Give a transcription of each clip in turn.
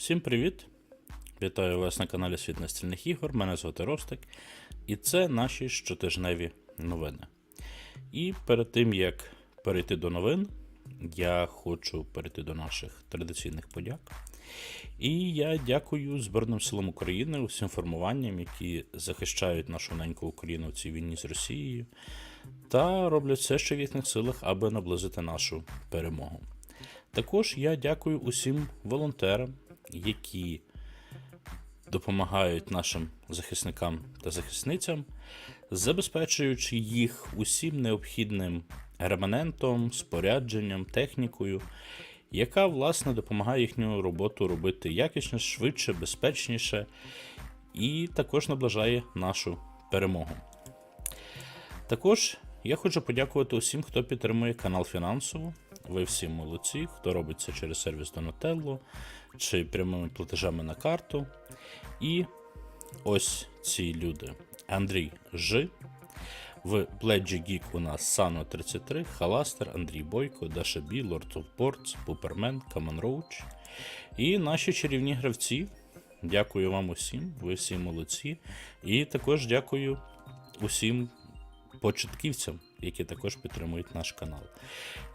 Всім привіт! Вітаю вас на каналі Світ настільних ігор. Мене звати Ростик, і це наші щотижневі новини. І перед тим як перейти до новин, я хочу перейти до наших традиційних подяк. І я дякую Збройним силам України усім формуванням, які захищають нашу неньку Україну в цій війні з Росією, та роблять все, що в їхніх силах, аби наблизити нашу перемогу. Також я дякую усім волонтерам, які допомагають нашим захисникам та захисницям, забезпечуючи їх усім необхідним реманентом, спорядженням, технікою, яка власне допомагає їхню роботу робити якісніше, швидше, безпечніше і також наближає нашу перемогу. Також я хочу подякувати усім, хто підтримує канал фінансово. Ви всі молодці, хто робить це через сервіс Donatello чи прямими платежами на карту. І ось ці люди: Андрій Ж. В Pledge Geek у нас Сано 33, Халастер, Андрій Бойко, Даша Бі, Lord of Boards, Пупермен, Камен Роуч. І наші чарівні гравці. Дякую вам усім, ви всі молодці. І також дякую усім початківцям, які також підтримують наш канал.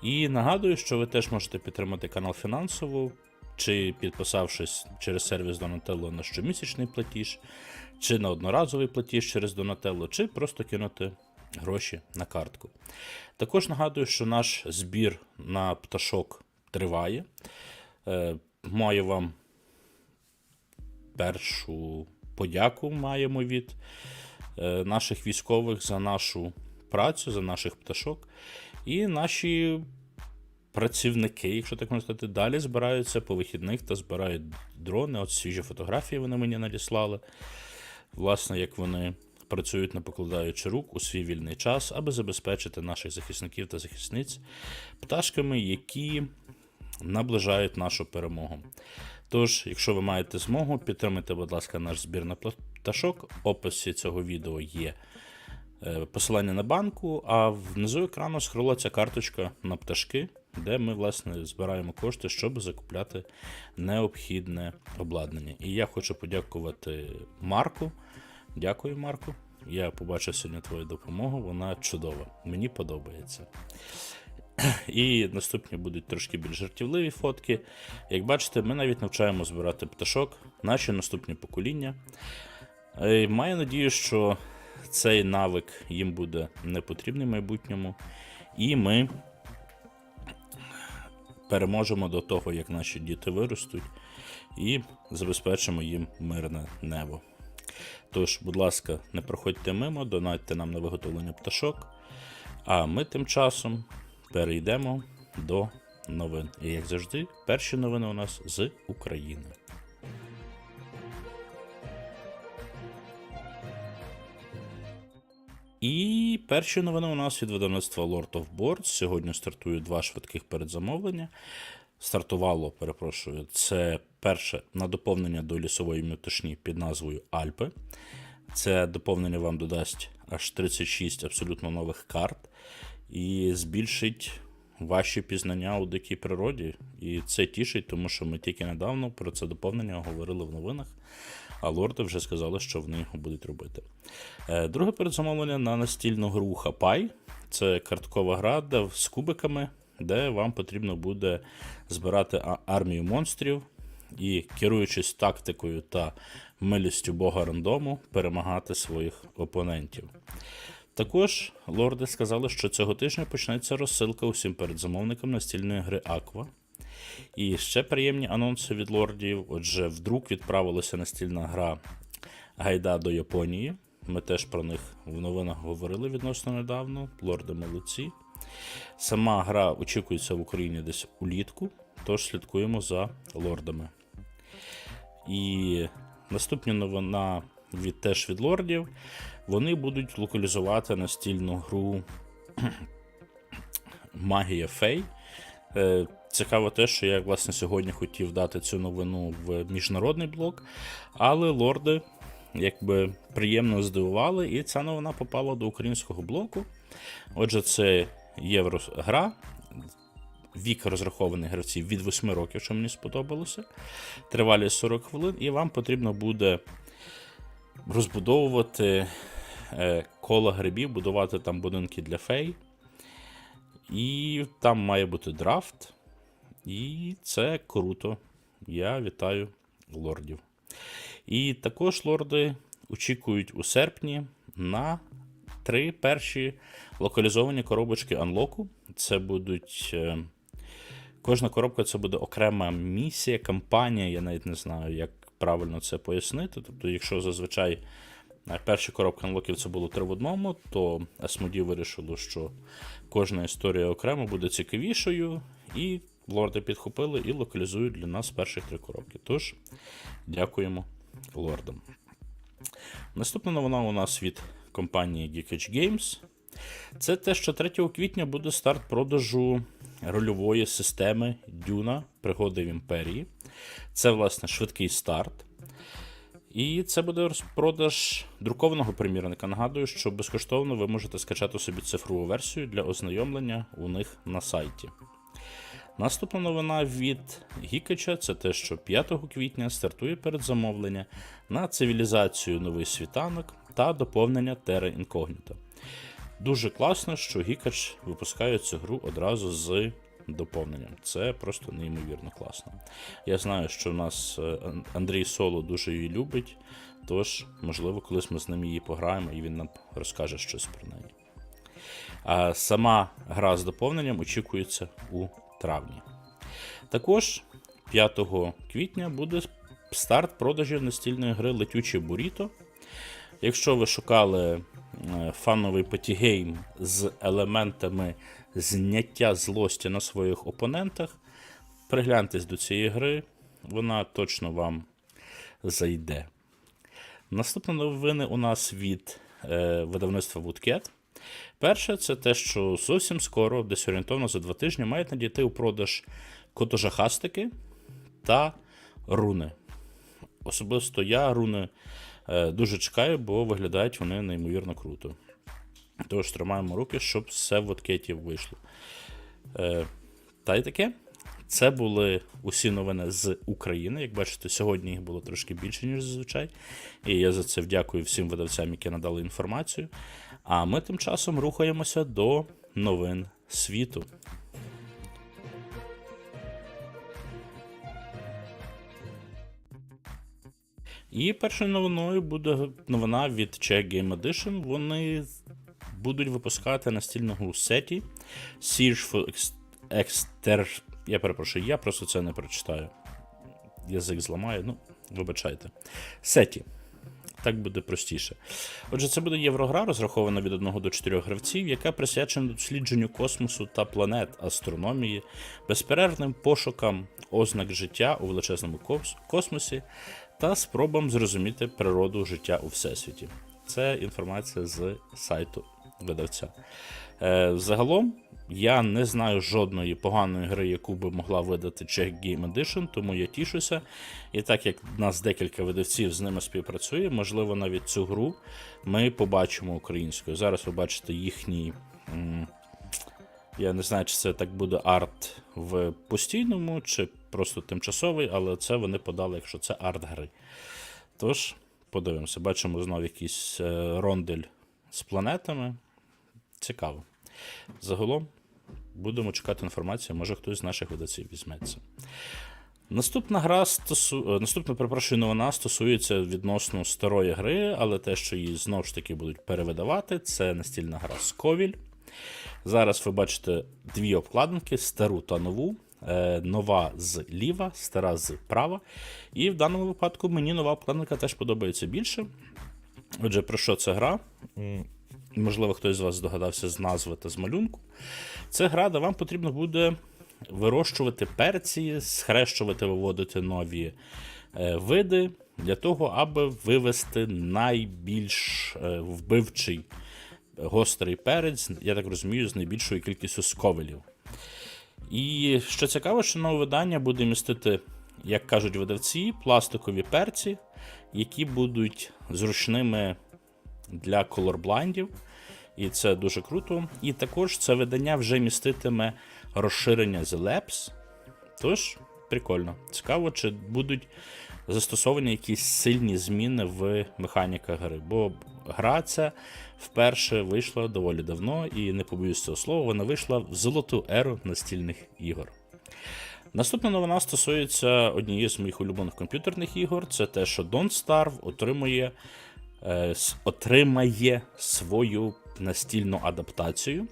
І нагадую, що ви теж можете підтримати канал фінансово, чи підписавшись через сервіс Donatello на щомісячний платіж, чи на одноразовий платіж через Donatello, чи просто кинути гроші на картку. Також нагадую, що наш збір на пташок триває. Е, Маю вам першу подяку маємо від е, наших військових за нашу працю, за наших пташок. І наші працівники, якщо так можна сказати, далі збираються по вихідних та збирають дрони. От свіжі фотографії вони мені надіслали. Власне, як вони працюють, не покладаючи рук у свій вільний час, аби забезпечити наших захисників та захисниць пташками, які наближають нашу перемогу. Тож, якщо ви маєте змогу, підтримайте, будь ласка, наш збір на пташок. В описі цього відео є е, посилання на банку, а внизу екрану скролиться карточка на пташки, де ми, власне, збираємо кошти, щоб закупляти необхідне обладнання. І я хочу подякувати Марку. Дякую, Марку. Я побачив сьогодні твою допомогу, вона чудова. Мені подобається. І наступні будуть трошки більш жартівливі фотки. Як бачите, ми навіть навчаємо збирати пташок, наші наступні покоління. Е, Маю надію, що цей навик їм буде не потрібний в майбутньому, і ми переможемо до того, як наші діти виростуть, і забезпечимо їм мирне небо. Тож, будь ласка, не проходьте мимо, донатьте нам на виготовлення пташок. А ми тим часом перейдемо до новин. І як завжди, перші новини у нас з України. І перші новини у нас від видавництва Lord of Boards. Сьогодні стартують два швидких передзамовлення. Стартувало, перепрошую, це перше на доповнення до лісової метушні під назвою Альпи. Це доповнення вам додасть аж 36 абсолютно нових карт і збільшить ваші пізнання у дикій природі. І це тішить, тому що ми тільки недавно про це доповнення говорили в новинах, а лорди вже сказали, що вони його будуть робити. Е, Друге передзамовлення на настільну гру Хапай. Це карткова гра з кубиками, де вам потрібно буде збирати армію монстрів і, керуючись тактикою та милістю бога рандому, перемагати своїх опонентів. Також лорди сказали, що цього тижня почнеться розсилка усім передзамовникам настільної гри Aqua. І ще приємні анонси від лордів. Отже, вдруг відправилася настільна гра Гайда до Японії. Ми теж про них в новинах говорили відносно недавно. Лорди молодці. Сама гра очікується в Україні десь улітку, тож слідкуємо за лордами. І наступна новина від теж від лордів. Вони будуть локалізувати настільну гру Магія Фей. Цікаво те, що я власне сьогодні хотів дати цю новину в міжнародний блок, але лорди якби приємно здивували, і ця новина попала до українського блоку. Отже, це єврогра вік розрахований гравців від 8 років, що мені сподобалося. Тривалість 40 хвилин, і вам потрібно буде розбудовувати е, коло грибів, будувати там будинки для фей. І там має бути драфт. І це круто. Я вітаю лордів. І також лорди очікують у серпні на три перші локалізовані коробочки анлоку. Це будуть. е, Кожна коробка це буде окрема місія, кампанія. Я навіть не знаю, як правильно це пояснити. Тобто, якщо зазвичай е, перші коробки анлоків це було три в одному, то Asmodee вирішило, що кожна історія окремо буде цікавішою, і лорди підхопили і локалізують для нас перші три коробки. Тож, дякуємо лордам. Наступна новина у нас від компанії Geekage Games. Це те, що 3 квітня буде старт продажу рольової системи Дюна Пригоди в імперії. Це, власне, швидкий старт. І це буде розпродаж друкованого примірника. Нагадую, що безкоштовно ви можете скачати собі цифрову версію для ознайомлення у них на сайті. Наступна новина від Гікача це те, що 5 квітня стартує передзамовлення на цивілізацію новий світанок та доповнення Terra Incognita. Дуже класно, що Гікач випускає цю гру одразу з доповненням. Це просто неймовірно класно. Я знаю, що в нас е, Андрій Соло дуже її любить, тож, можливо, колись ми з ним її пограємо і він нам розкаже щось про неї. А сама гра з доповненням очікується у травні. Також 5 квітня буде старт продажів настільної гри Летюче Буріто. Якщо ви шукали е, фановий патігейм з елементами зняття злості на своїх опонентах, пригляньтесь до цієї гри, вона точно вам зайде. Наступні новини у нас від е, видавництва Woodcat. Перше, це те, що зовсім скоро, десь орієнтовно за два тижні, мають надійти у продаж котожахастики та руни. Особисто я руни е, дуже чекаю, бо виглядають вони неймовірно круто. Тож тримаємо руки, щоб все в откеті вийшло. Е, та й таке. Це були усі новини з України. Як бачите, сьогодні їх було трошки більше, ніж зазвичай. І я за це вдякую всім видавцям, які надали інформацію. А ми тим часом рухаємося до новин світу. І першою новиною буде новина від Czech Game Edition. Вони будуть випускати настільну гру сеті Search for Exter... Я перепрошую, я просто це не прочитаю. Язик зламаю, ну, вибачайте. Сеті. Так буде простіше. Отже, це буде єврогра, розрахована від 1 до 4 гравців, яка присвячена дослідженню космосу та планет, астрономії, безперервним пошукам ознак життя у величезному космосі та спробам зрозуміти природу життя у всесвіті. Це інформація з сайту видавця. Е, загалом, я не знаю жодної поганої гри, яку би могла видати Czech Game Edition, тому я тішуся. І так як нас декілька видавців з ними співпрацює, можливо, навіть цю гру ми побачимо українською. Зараз ви бачите їхній. Я не знаю, чи це так буде арт в постійному, чи просто тимчасовий, але це вони подали, якщо це арт гри. Тож, подивимося, бачимо знову якийсь е, рондель з планетами. Цікаво. Загалом будемо чекати інформацію, може хтось з наших видавців візьметься. Наступна гра стосу... е, наступна, перепрошую, новина стосується відносно старої гри, але те, що її знову ж таки будуть перевидавати, це настільна гра Сковіль. Зараз ви бачите дві обкладинки: стару та нову. Е, Нова зліва, стара з права. І в даному випадку мені нова обкладинка теж подобається більше. Отже, про що це гра? Можливо, хтось з вас здогадався з назви та з малюнку. Це гра, де вам потрібно буде вирощувати перці, схрещувати, виводити нові е, види для того, аби вивести найбільш е, вбивчий гострий перець, я так розумію, з найбільшою кількістю сковелів. І що цікаво, що нове видання буде містити, як кажуть видавці, пластикові перці, які будуть зручними для колорблайндів. І це дуже круто. І також це видання вже міститиме розширення The. Тож, прикольно. Цікаво, чи будуть застосовані якісь сильні зміни в механіках гри. Бо гра ця вперше вийшла доволі давно, і не побоюсь цього слова, вона вийшла в золоту еру настільних ігор. Наступна новина стосується однієї з моїх улюблених комп'ютерних ігор. Це те, що Don't Starve отримує, отримає свою настільну адаптацію.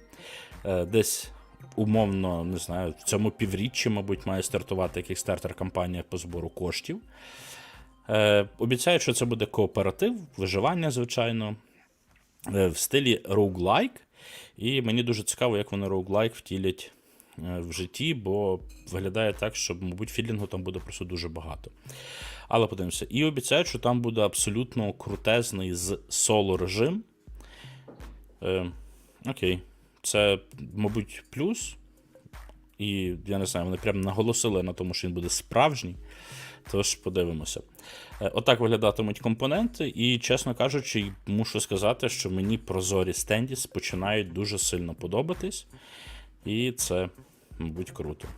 Е, десь умовно, не знаю, в цьому півріччі, мабуть, має стартувати Kickstarter кампанія по збору коштів. Е, обіцяють, що це буде кооператив, виживання, звичайно, е, в стилі roguelike. І мені дуже цікаво, як вони roguelike втілять е, в житті, бо виглядає так, що, мабуть, філінгу там буде просто дуже багато. Але подивимося. І обіцяють, що там буде абсолютно крутезний з соло режим. Е, окей. Це, мабуть, плюс. І я не знаю, вони прямо наголосили на тому, що він буде справжній. Тож подивимося. Е, Отак виглядатимуть компоненти, і, чесно кажучи, мушу сказати, що мені прозорі стендіс починають дуже сильно подобатись. І це, мабуть, круто.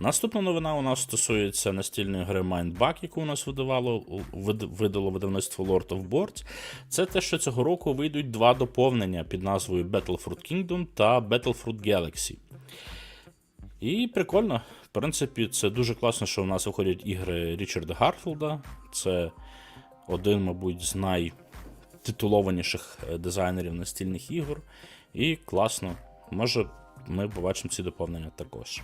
Наступна новина у нас стосується настільної гри Mindbug, яку у нас видавало, видало видавництво Lord of Boards. Це те, що цього року вийдуть два доповнення під назвою Battlefruit Kingdom та Battlefruit Galaxy. І прикольно. В принципі, це дуже класно, що у нас виходять ігри Річарда Гартфілда. Це один, мабуть, з найтитулованіших е, дизайнерів настільних ігор. І класно. Може, ми побачимо ці доповнення також.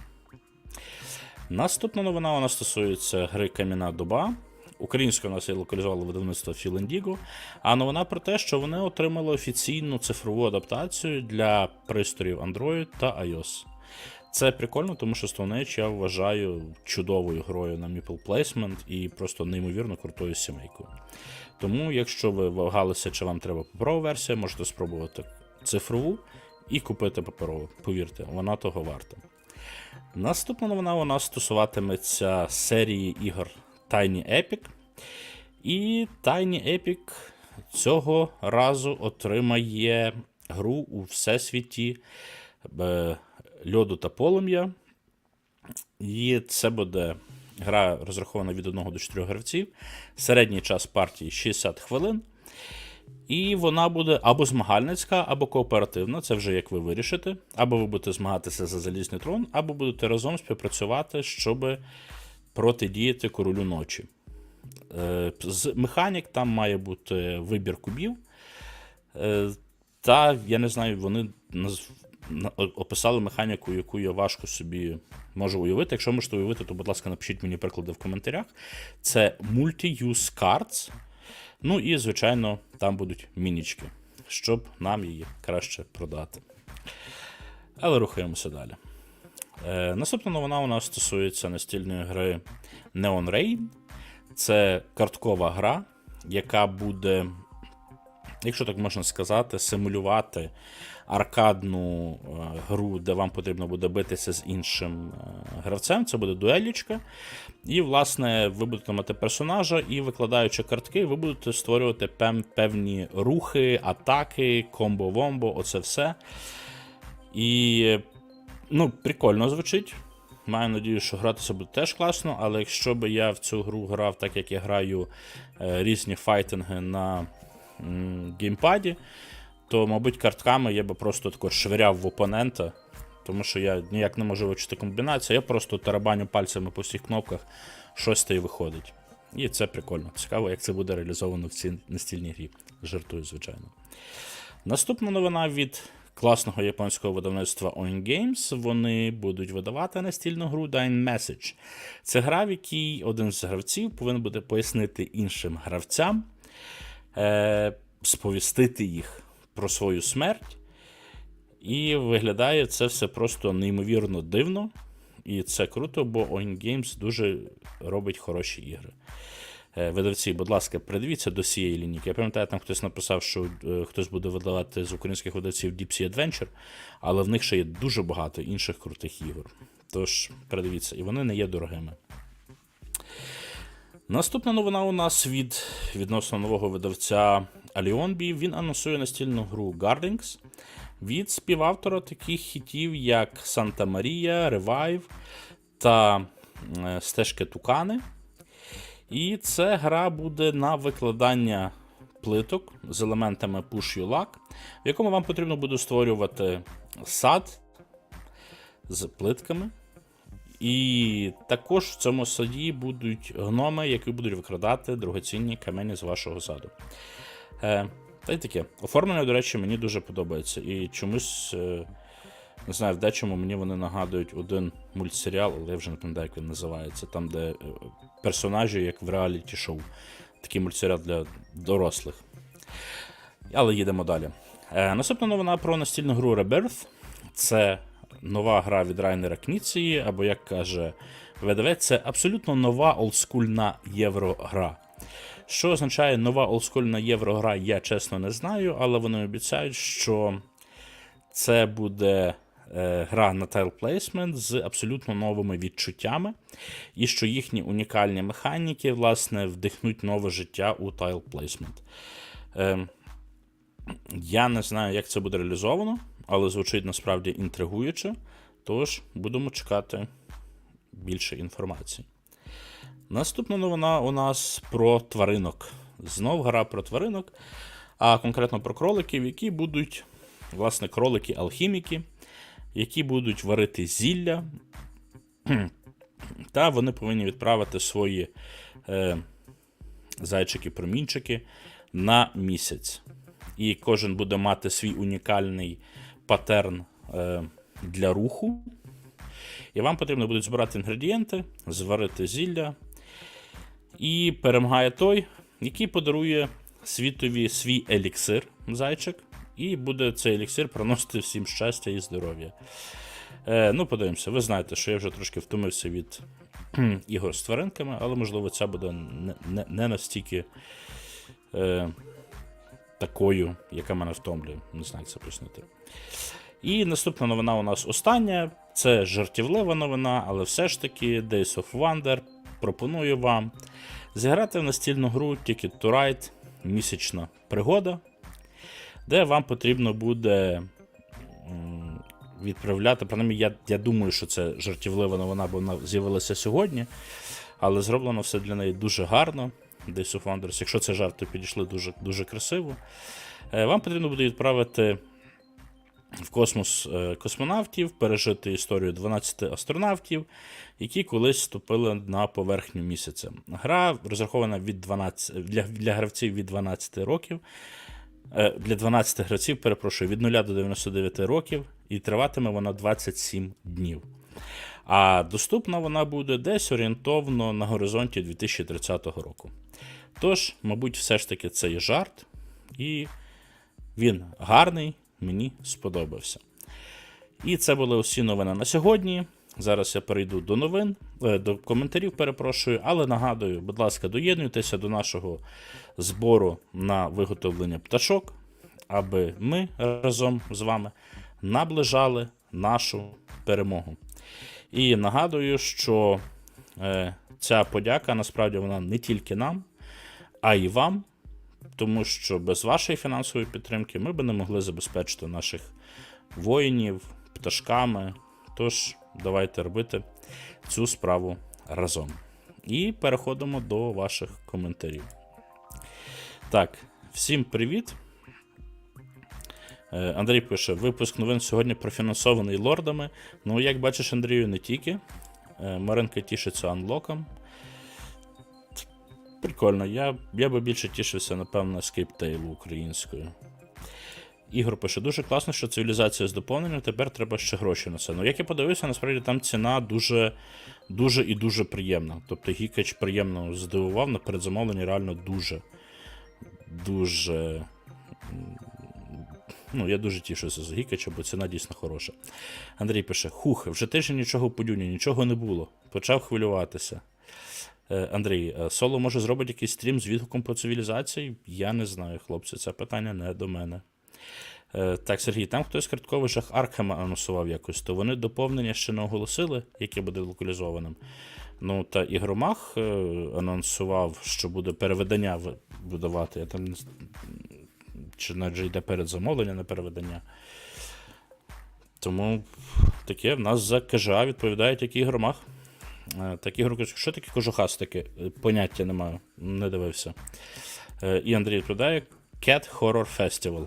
Наступна новина нас стосується гри Кам'яна. Українською у нас її локалізувало видавництво Філендіго. А новина про те, що вони отримали офіційну цифрову адаптацію для пристроїв Android та iOS. Це прикольно, тому що Stone я вважаю чудовою грою на Meeple Placement і просто неймовірно крутою сімейкою. Тому, якщо ви вагалися, чи вам треба паперова версія, можете спробувати цифрову і купити паперову. Повірте, вона того варта. Наступна новина у нас стосуватиметься серії ігор Tiny Epic. І Tiny Epic цього разу отримає гру у всесвіті е, льоду та полум'я. І це буде гра розрахована від 1 до 4 гравців. Середній час партії 60 хвилин. І вона буде або змагальницька, або кооперативна, це вже як ви вирішите. Або ви будете змагатися за залізний трон, або будете разом співпрацювати, щоб протидіяти королю ночі. Е, З механік там має бути вибір кубів. Е, Та, я не знаю, вони описали механіку, яку я важко собі можу уявити. Якщо можете уявити, то, будь ласка, напишіть мені приклади в коментарях. Це Multi-Use Cards. Ну і, звичайно, там будуть мінічки, щоб нам її краще продати. Але рухаємося далі. Е, наступна новина у нас стосується настільної гри Neon Rain. Це карткова гра, яка буде, якщо так можна сказати, симулювати аркадну е, гру, де вам потрібно буде битися з іншим е, гравцем. Це буде дуелічка. І, власне, ви будете мати персонажа, і викладаючи картки, ви будете створювати певні рухи, атаки, комбо-вомбо, оце все. І ну, прикольно звучить. Маю надію, що гратися буде теж класно, але якщо би я в цю гру грав, так як я граю е, різні файтинги на геймпаді, то, мабуть, картками я би просто тако швиряв в опонента, тому що я ніяк не можу вивчити комбінацію, я просто тарабаню пальцями по всіх кнопках, щось та й виходить. І це прикольно. Цікаво, як це буде реалізовано в цій настільній грі. Жартую, звичайно. Наступна новина від класного японського видавництва Oin Games. Вони будуть видавати настільну гру Dying Message. Це гра, в якій один з гравців повинен буде пояснити іншим гравцям, е, сповістити їх про свою смерть. І виглядає це все просто неймовірно дивно. І це круто, бо Oin Games дуже робить хороші ігри. Е, Видавці, будь ласка, придивіться до цієї лінійки. Я пам'ятаю, там хтось написав, що е, хтось буде видавати з українських видавців Deep Sea Adventure, але в них ще є дуже багато інших крутих ігор. Тож, придивіться, і вони не є дорогими. Наступна новина у нас від відносно нового видавця Аліонбі він анонсує настільну гру Guardings від співавтора таких хітів, як Санта Марія, Revive та е, Стежки Тукани. І це гра буде на викладання плиток з елементами Push Your Luck, в якому вам потрібно буде створювати сад з плитками. І також в цьому саді будуть гноми, які будуть викрадати дорогоцінні камені з вашого саду. Е, та й таке. Оформлення, до речі, мені дуже подобається. І чомусь, е, не знаю, в дечому мені вони нагадують один мультсеріал, але я вже не пам'ятаю, як він називається, там, де е, персонажі, як в реаліті шоу. Такий мультсеріал для дорослих. Але їдемо далі. Е, наступна новина про настільну гру Rebirth. Це нова гра від Райнера Кніції, або, як каже видавець, це абсолютно нова олдскульна єврогра. Що означає нова олдскульна єврогра, я чесно не знаю, але вони обіцяють, що це буде е, гра на тайл плейсмент з абсолютно новими відчуттями, і що їхні унікальні механіки, власне, вдихнуть нове життя у тайл плейсмент. Е, я не знаю, як це буде реалізовано, але звучить насправді інтригуюче. Тож будемо чекати більше інформації. Наступна новина у нас про тваринок. Знов гра про тваринок, а конкретно про кроликів, які будуть, власне, кролики-алхіміки, які будуть варити зілля. Та вони повинні відправити свої е, зайчики-промінчики на місяць. І кожен буде мати свій унікальний патерн е, для руху. І вам потрібно буде збирати інгредієнти, зварити зілля. І перемагає той, який подарує світові свій еліксир, зайчик, і буде цей еліксир приносити всім щастя і здоров'я. Е, ну, подивимося, ви знаєте, що я вже трошки втомився від ігор з тваринками, але, можливо, ця буде не, не, не настільки е, такою, яка мене втомлює. Не знаю, як це пояснити. І наступна новина у нас остання. Це жартівлива новина, але все ж таки Days of Wonder пропоную вам зіграти в настільну гру Ticket to Ride місячна пригода, де вам потрібно буде відправляти. Принаймні, я, я думаю, що це жартівлива новина, бо вона з'явилася сьогодні. Але зроблено все для неї дуже гарно. Days of Wonders. Якщо це жарт, то підійшли дуже, дуже красиво. Е, Вам потрібно буде відправити в космос е, космонавтів, пережити історію 12 астронавтів, які колись ступили на поверхню місяця. Гра розрахована від 12, для, для гравців від 12 років. Е, Для 12 гравців, перепрошую, від 0 до 99 років, і триватиме вона 27 днів. А доступна вона буде десь орієнтовно на горизонті 2030 року. Тож, мабуть, все ж таки це є жарт, і він гарний, мені сподобався. І це були усі новини на сьогодні. Зараз я перейду до новин, е, до коментарів, перепрошую, але нагадую, будь ласка, доєднуйтеся до нашого збору на виготовлення пташок, аби ми разом з вами наближали нашу перемогу. І нагадую, що е, ця подяка насправді вона не тільки нам, а й вам, тому що без вашої фінансової підтримки ми б не могли забезпечити наших воїнів пташками. Тож, давайте робити цю справу разом. І переходимо до ваших коментарів. Так, всім привіт. Е, Андрій пише: випуск новин сьогодні профінансований лордами. Ну, як бачиш, Андрію, не тільки. Е, Маринка тішиться анлоком. Прикольно, я, я би більше тішився, напевно, скейптейлу українською. Ігор пише, дуже класно, що цивілізація з доповненням, тепер треба ще гроші на це. Ну, як я подивився, насправді там ціна дуже дуже і дуже приємна. Тобто Гікач приємно здивував на передзамовленні реально дуже. Дуже. Ну, я дуже тішуся за Гікача, бо ціна дійсно хороша. Андрій пише: Хух, вже тиждень нічого по дюні, нічого не було. Почав хвилюватися. Е, Андрій, е, Соло може зробити якийсь стрім з відгуком по цивілізації? Я не знаю, хлопці, це питання не до мене. Е, Так, Сергій, там хтось картковий жах Аркхема анонсував якось, то вони доповнення ще не оголосили, яке буде локалізованим. Ну, та Ігромах анонсував, що буде переведення видавати. Я там з- чи навіть йде передзамовлення на переведення. Тому таке в нас за КЖА відповідають як Ігор Мах. Е, Так, Ігор каже, що таке кожухастики? Е, Поняття не маю, не дивився. Е, І Андрій відповідає: Cat Horror Festival.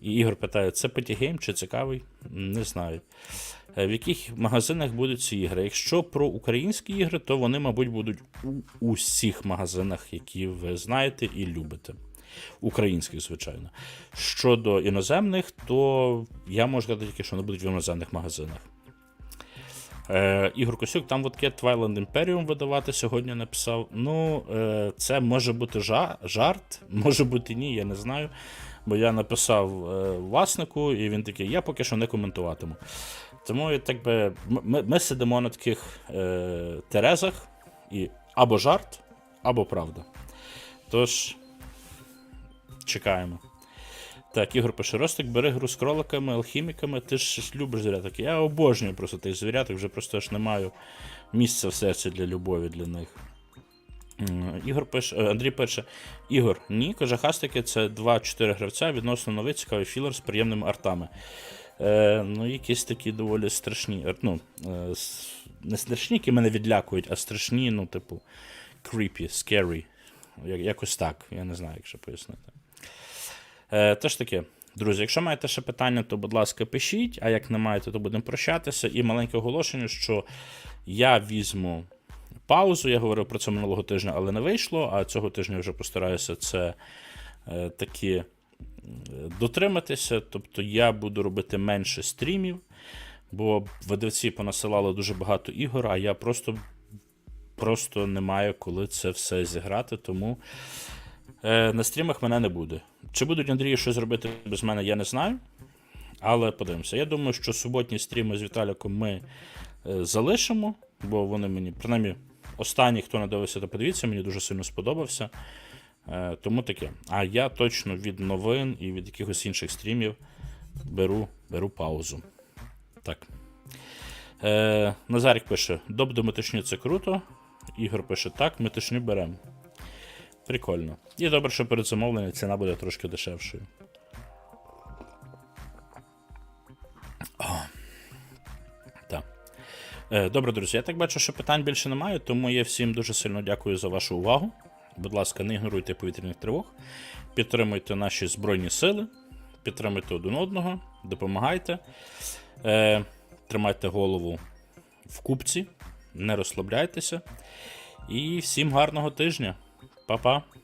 І Ігор питає: це патігейм чи цікавий? Не знаю. В яких магазинах будуть ці ігри? Якщо про українські ігри, то вони, мабуть, будуть у усіх магазинах, які ви знаєте і любите. Українських, звичайно. Щодо іноземних, то я можу сказати тільки, що вони будуть в іноземних магазинах. Е, Ігор Косюк, там є Twilight Imperium видавати сьогодні написав. Ну, е, це може бути жа- жарт, може бути ні, я не знаю. Бо я написав е, власнику, і він такий, я поки що не коментуватиму. Тому так би, ми, ми сидимо на таких е, терезах, і або жарт, або правда. Тож, чекаємо. Так, Ігор пише, Ростик, бери гру з кроликами, алхіміками, ти ж любиш звіряток. Я обожнюю просто тих звіряток, вже просто аж не маю місця в серці для любові для них. Ігор пише, е, Андрій пише: Ігор, ні, каже, хастики це 2-4 гравця, відносно новий цікавий філер з приємними артами. Е, ну, якісь такі доволі страшні. Ну, е, не страшні, які мене відлякують, а страшні, ну, типу, creepy, scary. Якось так, я не знаю, як ще пояснити. Е, Тож таке, друзі, якщо маєте ще питання, то, будь ласка, пишіть, а як не маєте, то будемо прощатися. І маленьке оголошення, що я візьму паузу. Я говорив про це минулого тижня, але не вийшло. А цього тижня вже постараюся це е, таки е, дотриматися. Тобто я буду робити менше стрімів, бо видавці понасилали дуже багато ігор, а я просто, просто не маю коли це все зіграти. Тому на стрімах мене не буде. Чи будуть Андрію щось робити без мене, я не знаю. Але подивимося. Я думаю, що суботні стріми з Віталіком ми е, залишимо, бо вони мені, принаймні, останній, хто не дивився, то подивіться, мені дуже сильно сподобався. Е, тому таке. А я точно від новин і від якихось інших стрімів беру, беру паузу. Так. Е, Назарік пише: Доп до це круто. Ігор пише: так, метишню беремо. Прикольно. І добре, що перед замовленням ціна буде трошки дешевшою. Е, Добре, друзі, я так бачу, що питань більше немає, тому я всім дуже сильно дякую за вашу увагу. Будь ласка, не ігноруйте повітряних тривог, підтримуйте наші Збройні сили, підтримуйте один одного, допомагайте, е, тримайте голову в купці, не розслабляйтеся. І всім гарного тижня. Papa. Pa.